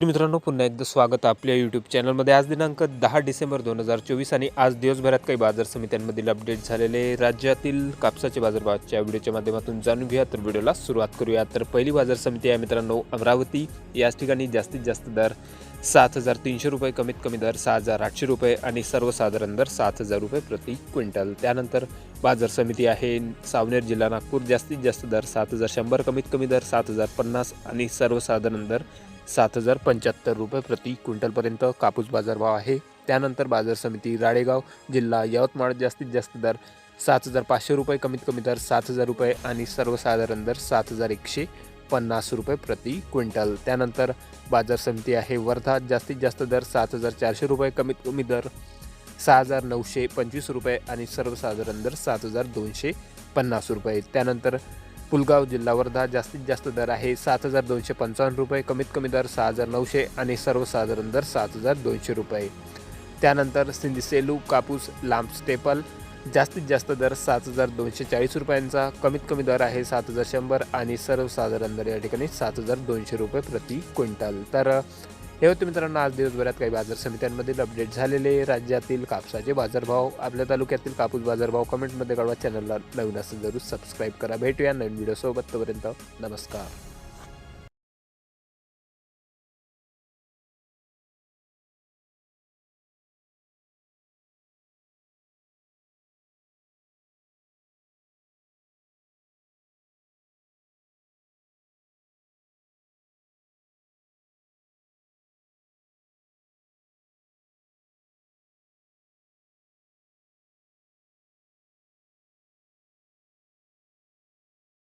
मित्रांनो पुन्हा एकदा स्वागत आपल्या यूट्यूब चॅनलमध्ये आज दिनांक दहा डिसेंबर दोन हजार चोवीस आणि आज दिवसभरात काही बाजार समित्यांमधील अपडेट झालेले राज्यातील कापसाचे बाजारभावाच्या व्हिडिओच्या माध्यमातून जाणून घेऊया. तर व्हिडिओला सुरुवात करूया. तर पहिली बाजार समिती आहे मित्रांनो अमरावती. याच ठिकाणी जास्तीत जास्त दर सात हजार तीनशे रुपये कमीत कमी दर सहा हजार आठशे रुपये आणि सर्वसाधारण दर सात हजार रुपये प्रति क्विंटल. त्यानंतर बाजार समिती आहे सावनेर जिल्हा नागपूर. जास्तीत जास्त दर सात हजार शंभर कमीत कमी दर सात हजार पन्नास आणि सर्वसाधारण दर सात हजार पंच्याहत्तर रुपये प्रति क्विंटलपर्यंत कापूस बाजारभाव आहे. त्यानंतर बाजार समिती राळेगाव जिल्हा यवतमाळ जास्तीत जास्त दर सात हजार पाचशे रुपये कमीत कमी दर सात हजार रुपये आणि सर्वसाधारण दर सात हजार एकशे पन्नास रुपये प्रति क्विंटल. त्यानंतर बाजार समिती आहे वर्धा जास्तीत जास्त दर सात हजार चारशे रुपये कमीत कमी दर सहा हजार नऊशे पंचवीस रुपये आणि सर्वसाधारण दर सात हजार दोनशे पन्नास रुपये. त्यानंतर पुलगाव जिल्हा वर्धा जास्तीत जास्त दर आहे सात हजार दोनशे पंचावन्न रुपये कमीत कमी दर सहा हजार नऊशे आणि सर्वसाधारण दर सात हजार दोनशे रुपये. त्यानंतर सिंधी सेलू कापूस लांब स्टेपल जास्तीत जास्त दर सात हजार दोनशे चाळीस रुपयांचा कमीत कमी दर आहे सात हजार शंभर आणि सर्वसाधारण दर या ठिकाणी सात हजार दोनशे रुपये प्रति क्विंटल. तर हे होते मित्रांनो आज दिवसभरात काही बाजार समित्यांमधील अपडेट झालेले. राज्यातील कापसाचे बाजारभाव आपल्या तालुक्यातील कापूस बाजारभाव कमेंटमध्ये कळवा. चॅनलला नवीन असेल जरूर सबस्क्राईब करा. भेटूया नवीन व्हिडिओसोबत तोपर्यंत नमस्कार.